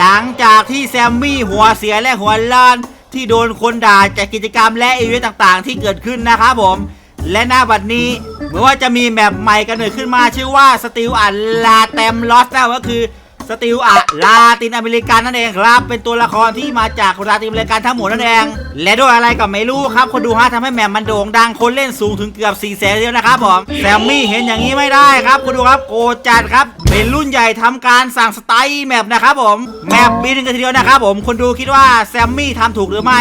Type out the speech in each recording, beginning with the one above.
หลังจากที่แซมมี่หัวเสียและหัวล้านที่โดนคนด่าจากกิจกรรมและอีเวนต์ต่างๆ ที่เกิดขึ้นนะครับผม และหน้าบัดนี้เหมือนว่าจะมีแมปใหม่กันเกิดขึ้นมาชื่อว่าสติลอัลลาเต็มลอสนะก็คือ สติลอัลาตินอเมริกันนั่นเองครับ เป็นตัวละครที่มาจากลาตินอเมริกันทั้งหมดนั่นเอง และด้วยอะไรก็ไม่รู้ครับ คนดูฮะทำให้แมปมันโด่งดังคนเล่นสูงถึงเกือบ4ี่แสนเดียวนะครับผมแซมมี่เห็นอย่างนี้ไม่ได้ครับคนดูครับโกรธจัดครับ เป็นรุ่นใหญ่ทำการสั่งสไตล์แมปนะครับผมแมปบินกันทีเดียวนะครับผมคนดูคิดว่าแซมมี่ทำถูกหรือไม่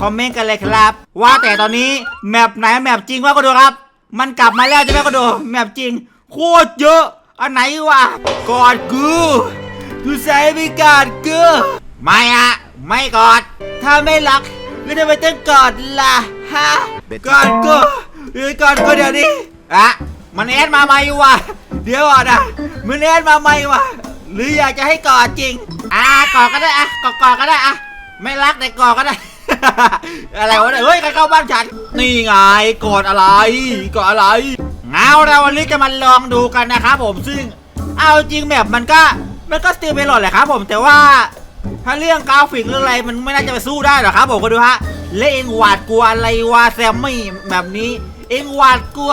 คอมเมนต์กันเลยครับ ว่าแต่ตอนนี้แมปไหนแมปจริงวะก็ดูครับ มันกลับมาแล้วใช่ไหมก็ดูแมปจริง โคตรเยอะ อันไหนวะกอดกู กูใส่ไม่กอดกูไม่อะไม่กอด ถ้าไม่รักก็จะไปต้องกอดล่ะฮะกอดกูเอ้ยกอดกูเดี๋ยวนี้อะมันแอดมาใหม่วะเดี๋ยวก่อนนะมันแอดมาใหม่วะหรืออยากจะให้กอดจริงอะกอดก็ได้อะกอดกอดก็ได้อะไม่รักแต่กอดก็ได้อะไรวะเนี่ยเฮ้ยใครเข้าบ้านฉัน นี่ไงกดอะไรกดอะไรเอาเราวันนี้จะมาลองดูกันนะครับผมซึ่ง เอาจริงแบบมันก็ มันก็สติลไปหลอดแหละครับผมแต่ว่าถ้าเรื่องกราฟิกเรื่องอะไรมันไม่น่าจะไปสู้ได้หรอกครับผมก็ดูฮะและเองหวาดกลัวอะไรวะแซมมี่แบบนี้ เองหวาดกลัว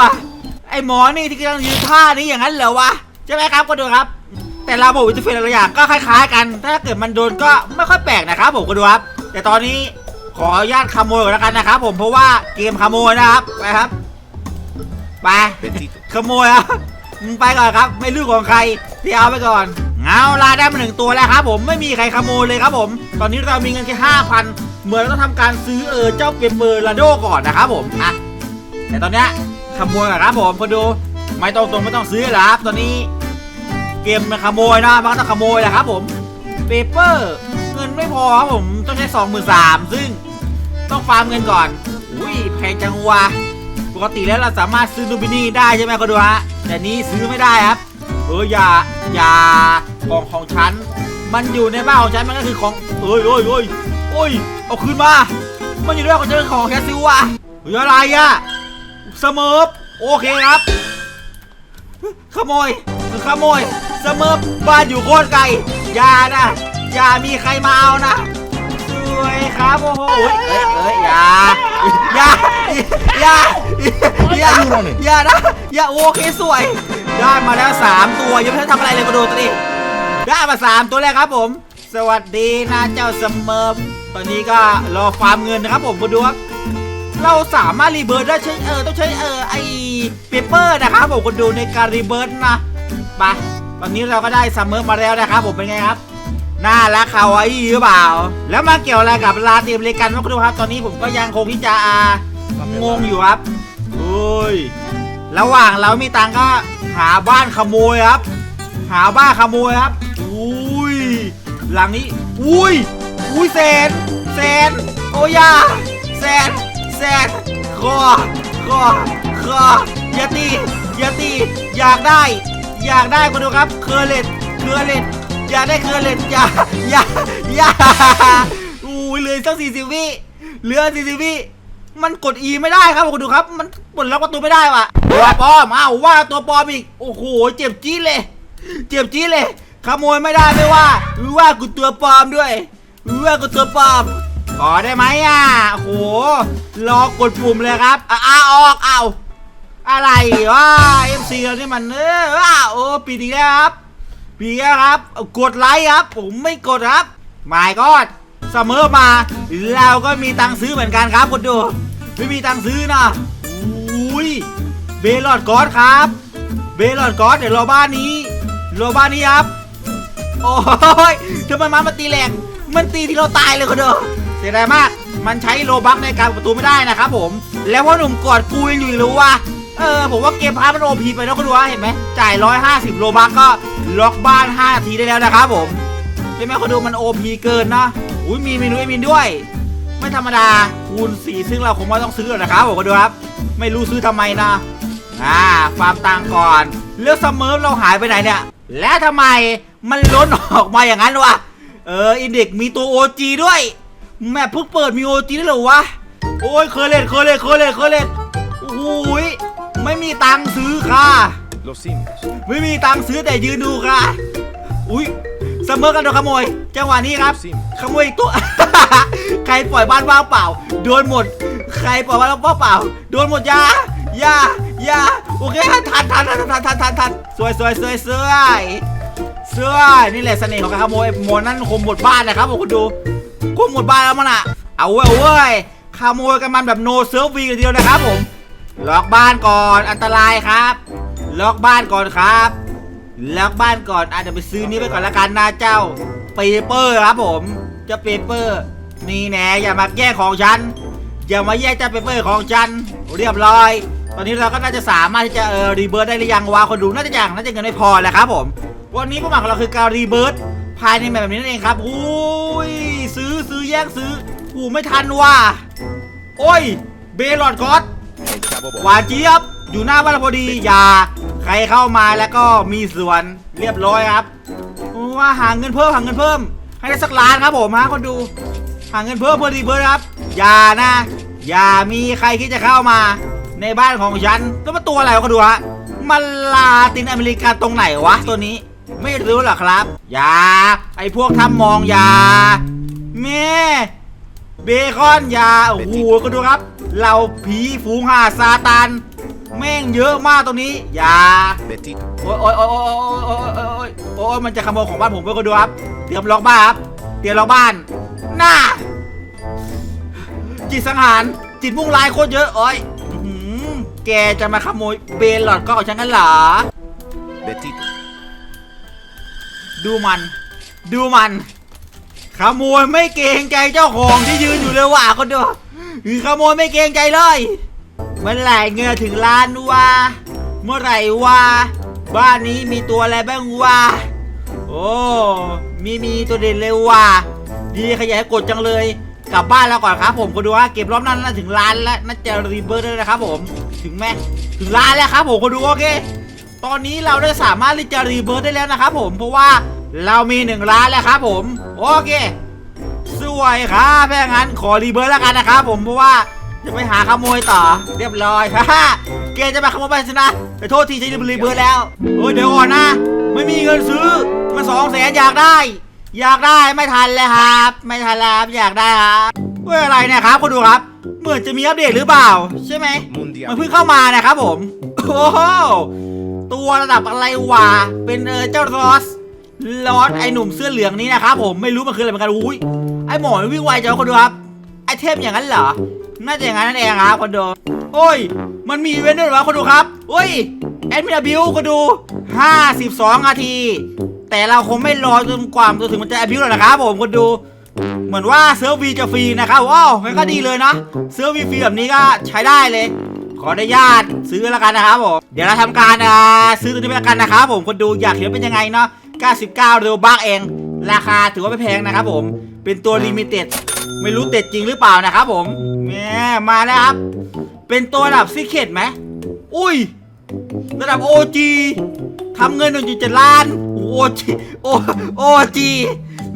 ไอ้หมอนี่ที่กำลังยืนท่านี้อย่างนั้นเหรอวะใช่ไหมครับก็ดูครับ แต่ระบบวิตาฟินอะไรอย่างก็คล้ายๆกัน ถ้าเกิดมันโดนก็ไม่ค่อยแปลกนะครับผมก็ดูครับ แต่ตอนนี้ขออนุญาตขโมยก่อนแล้วกันนะครับผมเพราะว่าเกมขโมยนะครับไปครับไป Bendito. ขโมยอะมึงไปก่อนครับ ไม่รู้ของใครที่เอาไปก่อน เงาลาได้มาหนึ่งตัวแล้วครับผมไม่มีใครขโมยเลยครับผม ตอนนี้เรามีเงินแค่ห้าพันเหมือนเราต้องทำการซื้อเออเจ้าเปเปอร์ลาโดก่อนนะครับผมอะแต่ตอนเนี้ยขโมยก่อนครับผมคนดูไม่ต้องตรงไม่ต้องซื้อหรอครับตอนนี้เกมมันขโมยนะมันก็ต้องขโมยแหละครับผมเปเปอร์เงินไม่พอครับผมต้องใช้สองหมื่นสามซึ่งต้องฟาร์มเงินก่อนอุ้ยแพงจังวะปกติแล้วเราสามารถซื้อนูบินี่ได้ใช่ไหมก็ดูฮะแต่นี้ซื้อไม่ได้ครับ เอออย่าอย่าของของฉัน มันอยู่ในบ้านของฉันมันก็คือของเอ้ยเอ้ยเอ้ยโอ้ยเอาคืนมา มันอยู่ด้วยของฉันเป็นของแคสซิวะเฮ้ยอะไรอะเสมอโอเคครับ ขโมยขโมยเสมอบ้านอยู่โคตรไกลอย่านะอย่ามีใครมาเอานะสวยครับโอ้โหเอ้ยเอ้ยอย่าอย่าอย่าอย่าอย่านะอย่าโอเคสวย ได้มาแล้ว 3 ตัวยังไม่ได้ทำอะไรเลยมาดูตัวนี้ได้มา 3 ตัวแรกครับผม สวัสดีนะเจ้าเสมอตอนนี้ก็รอฟาร์มเงินนะครับผมมาดูครับเราสามารถรีเบิร์ดได้ใช้เออต้องใช้เออไอเปเปอร์นะครับผมคนดูในการรีเบิร์ดนะไปตอนนี้เราก็ได้ซัมเมอร์มาแล้วนะครับผมเป็นไงครับน่ารักคาวอี้หรือเปล่า แล้วมาเกี่ยวอะไรกับลาติมเลกันวะคุณดูครับ ตอนนี้ผมก็ยังคงที่จะงงอยู่ครับเฮ้ย ระหว่างเรามีตังก็หาบ้านขโมยครับ หาบ้านขโมยครับ อุ้ย หลังนี้ อุ้ย อุ้ยแสนแสนโอ้ยาแสนแซนคอคอคออย่าตีอย่าตีอยากได้ อยากได้คุณดูครับ เคอร์เลตเคอร์เลตอยากได้เคอร์เลตอย่าอย่าอย่าอุ้ยเหลือสักสี่สิบวิเหลือสี่สิบวิ มันกด E ไม่ได้ครับคุณดูครับ มันปลดล็อกประตูไม่ได้ว่ะตัวปลอมอ้าวว่าตัวปลอมอีก โอ้โห เจ็บจี๊ดเลย เจ็บจี๊ดเลย ขโมยไม่ได้ไม่ว่าหรือว่ากูตัวปลอมด้วยหรือว่ากูตัวปลอมขอได้ไหมอะโหรอกดปุ่มเลยครับอะอะออกเอาอะไรวะ MC เรานี่มันเออว้าโอ้ปีดีกแล้วครับปีดีกแล้วครับเอากดไลค์ครับ ผมไม่กดครับหมายก็ เสมอมา เราก็มีตังค์ซื้อเหมือนกันครับคุณดูไม่มีตังค์ซื้อนะอุ้ยเบลอดกอดครับ เบลอดกอดเดี๋ยวรอบ้านนี้รอบ้านนี้ครับโอ้ยทำไมมันมาตีแรงมันตีที่เราตายเลยคนเดียวเสียดายมาก มันใช้โลบักในการประตูไม่ได้นะครับผม แล้วว่าหนุ่มกอดกูยังอยู่หรือวะ เออ ผมว่าเกมพาร์ทมันโอพีไปนะคุณดูวะเห็นไหม จ่าย 150 โลบักก็ล็อกบ้าน 5 นาทีได้แล้วนะครับผม ใช่ไหมคุณดูมันโอพีเกินนะ อุ้ยมีเมนูเอมินด้วย ไม่ธรรมดาคูณ4ซึ่งเราคงไม่ต้องซื้อหรอกนะครับผมคุณดูครับ ไม่รู้ซื้อทำไมนะอ่าฟาร์มตังค์ก่อนแล้วสเมิร์ฟเราหายไปไหนเนี่ย และทำไมมันล้นออกมาอย่างนั้นวะเอออินเด็กมีตัว OG ด้วยแม่เพิ่งเปิดมี OG ได้เหรอวะโอ้ยเคยเล่นเคยเล่นเคยเล่นเคยเล่นโอ้โหยไม่มีตังค์ซื้อค่ะ Los simios. ไม่มีตังค์ซื้อแต่ยืนดูค่ะอุ้ย เสมอกันโดนขโมย จังหวะนี้ครับ ขโมยอีกตัว ใครปล่อยบ้านว่างเปล่า โดนหมด ใครปล่อยบ้านว่างเปล่า โดนหมดยายายาโอเคทันทันทันทันทันทันทันสวยสวยสวยสวยสวยนี่แหละเสน่ห์ของการขโมยหมดนั่นคมหมดบ้านนะครับผมคุณดูคมหมดบ้านแล้วมันอะเอาเว้ยเอาเว้ยขโมยกันมันแบบโนเซิร์ฟวีกันเดียวนะครับผมล็อกบ้านก่อนอันตรายครับ ล็อกบ้านก่อนครับ ล็อกบ้านก่อนอาจจะเดี๋ยวไปซื้อนี้ไปก่อนละกันนะเจ้าเปเปอร์ครับผมเจ้าเปเปอร์นี่แน่อย่ามาแย่งของฉัน อย่ามาแย่งเจ้าเปเปอร์ของฉัน เรียบร้อย ตอนนี้เราก็น่าจะสามารถที่จะเออรีเบิร์ดได้หรือยังวะคนดูน่าจะยังน่าจะเงินไม่พอแหละครับผม วันนี้เป้าหมายของเราคือการรีเบิร์ดภายในแบบนี้นั่นเองครับอุ้ยซื้อซื้อแย่งซื้อหูไม่ทันว่ะโอ้ยเบลอดกอสหวานเจี๊ยบอยู่หน้าบ้านเราพอดีอย่า ใครเข้ามาแล้วก็มีส่วนเรียบร้อยครับว่าหาเงินเพิ่มหาเงินเพิ่ม ให้ได้สักล้านครับผมฮะคนดู หาเงินเพิ่มเพื่อดีเบิร์ดครับ อย่านะ อย่ามีใครคิดจะเข้ามา ในบ้านของฉันแล้วมันตัวอะไรก็ดูฮะมันลาตินอเมริกาตรงไหนวะตัวนี้ ไม่รู้หรอครับ อย่า ไอพวกทำมองอย่าแม่เบคอนอย่าโอ้โหก็ดูครับ เราผีฝูงหาซาตาน แม่งเยอะมากตรงนี้ อย่า Betty. โอ้ยโอ้ยโอ้ยโอ้ยโอ้ยโอ้ยโอ้ยโอ้ยมันจะขโมยของบ้านผมไปก็ดูครับ เตรียมล็อกบ้านครับ เตรียมล็อกบ้านน่าจิตสังหาร จิตมุ่งลายโคตรเยอะโอ้ยอื้อหือแกจะมาขโมยเบลลอดก็ของฉันกันเหรอ Betty. ดูมัน ดูมัน ขโมยไม่เกรงใจเจ้าของที่ยืนอยู่เลยว่ะคนเดียวคือขโมยไม่เกรงใจเลยเมื่อไหร่เงินถึงล้านวะเมื่อไหร่วะบ้านนี้มีตัวอะไรบ้างวะโอ้มีมีตัวเด่นเลยว่ะดีขยายกดจังเลย กลับบ้านแล้วก่อนครับผมก็ดูว่าเก็บรอบนั้นน่าถึงล้านแล้วน่าจะรีเบิร์ดเลยนะครับผมถึงแม่ถึงล้านแล้วครับผมก็ดูโอเค ตอนนี้เราได้สามารถที่จะรีเบิร์ดได้แล้วนะครับผมเพราะว่าเรามีหนึ่งล้านแล้วครับผมโอเคสวยครับแพ้งั้นขอรีเบิร์ดแล้วกันนะครับผมเพราะว่า จะไปหาขโมยต่อ เรียบร้อยฮ่าฮ่าเกจะมาขโมยไปสินะไปโทษทีจะรีเบิร์ดแล้วโอ้ยเดี๋ยวก่อนนะ ไม่มีเงินซื้อมาสองแสนอยากได้ อยากได้ไม่ทันเลยครับ ไม่ทันแล้วครับอยากได้ครับเว้ยอะไรเนี่ยครับคุณดูครับ เหมือนจะมีอัปเดตหรือเปล่า ใช่ไหม Mundial. มันเพิ่งเข้ามานะครับผมโอ้โหตัวระดับอะไรวะเป็นเออเจ้ารอสลอสไอหนุ่มเสื้อเหลืองนี้นะครับผมไม่รู้มันคืออะไรเหมือนกันอุ้ยไอหมอมันวิ่งไวจังวะคนดูครับไอเทพอย่างนั้นเหรอ น่าจะอย่างนั้นนั่นเองครับคนดูโอ้ย มันมีอีเวนต์ด้วยหรอคนดูครับโอ้ยแอดมินบิวคนดู 52นาที แต่เราคงไม่รอจนกว่าจนถึงมันจะบิวหรอกนะครับผมคนดูเหมือนว่าเซิร์ฟวีจะฟรีนะครับว้าวงั้นก็ดีเลยนะเซิร์ฟวีฟรีแบบนี้ก็ใช้ได้เลย ขออนุญาตซื้อแล้วกันนะครับผมเดี๋ยวเราทำการอ่าซื้อตัวนี้ไปแล้วกันนะครับผมคนดูอยากเห็นเป็นยังไงเนาะ99เรลบักเอง ราคาถือว่าไม่แพงนะครับผม เป็นตัวลิมิเต็ดไม่รู้เต็ดจริงหรือเปล่านะครับผมแหมมาแล้วครับ เป็นตัวระดับซิเคตไหมอุ้ย ระดับ OG ทำเงิน1.7ล้าน OG โอ OG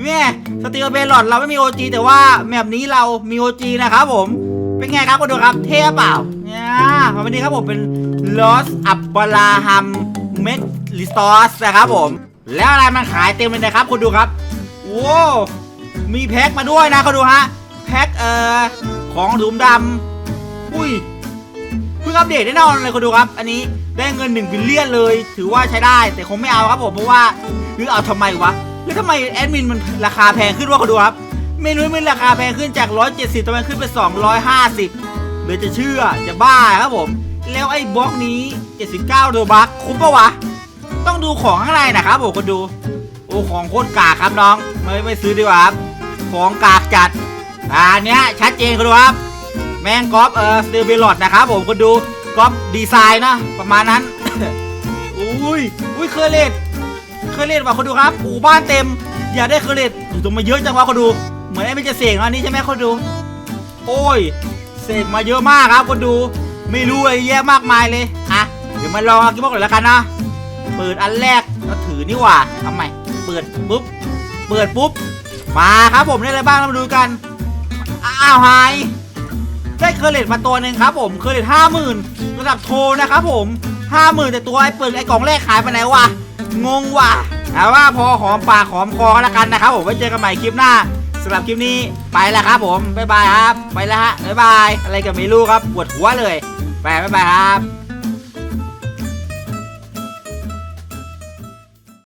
แม่สตีลเบลลอดเราไม่มี OG แต่ว่าแมปนี้เรามี OG นะครับผมเป็นไงครับคุณดูครับเท่เปล่าเนี่ยวันนี้ครับผมเป็น Lost a b r a h a m m e d r e s o u r c e นะครับผม แล้วอะไรมันขายเต็มเลยนะครับคุณดูครับ โว้ มีแพ็คมาด้วยนะคุณดูฮะ แพ็คเอ่อของถุงดำอุ้ยเพิ่งอัปเดตแน่นอนเลยคุณดูครับ อันนี้ได้เงิน1บิลเลียนเลย ถือว่าใช้ได้แต่คงไม่เอาครับผมเพราะว่าหรือเอาทำไมวะแล้วทำไมแอดมินมันราคาแพงขึ้นวะคุณดูครับเมนูมันราคาแพงขึ้นจาก 170ทำไมขึ้นเป็น250เลยจะเชื่อจะบ้าครับผม แล้วไอ้บล็อกนี้ 79โดบักคุ้มปะวะ ต้องดูของข้างในนะครับผมคนดู โอ้ของโคตรกากครับน้อง ไม่ไม่ซื้อดีกว่าครับ ของกากจัดอ่าเนี้ยชัดเจนคุณดูครับ แมงกอฟเออสเตอร์เบลอดนะครับผมคุณดูกอฟดีไซน์นะประมาณนั้น อุ้ยอุ้ยเคเลตเคเลตว่ะคุณดูครับอู่บ้านเต็ม อยากได้เคเลตอยู่ตรงมาเยอะจังวะคุณดู เหมือนไอ้ไม่จะเสกอันนี้ใช่ไหมคุณดู โอ้ยเสกมาเยอะมากครับคุณดู ไม่รู้อะไรแยะมากมายเลยอะเดี๋ยวมาลองกิบอกเลยแล้วกันนะเปิดอันแรกก็ถือนี่ว่าทำไมเปิดปุ๊บ เปิดปุ๊บ มาครับผมได้อะไรบ้างเรามาดูกัน อ้าวหายได้เคอร์เลตมาตัวหนึ่งครับผมเคอร์เลตห้าหมื่นระดับโทนะครับผมห้าหมื่นแต่ตัวไอ้เปิดไอ้กล่องแรกขายไปไหนวะงงว่ะเอาว่าพอหอมปากหอมคอกันแล้วกันนะครับผมไว้เจอกันใหม่คลิปหน้าสำหรับคลิปนี้ไปแล้วครับผมบ๊ายบายครับไปแล้วฮะบ๊ายบายอะไรก็ไม่รู้ครับปวดหัวเลยไปบ๊ายบายครับ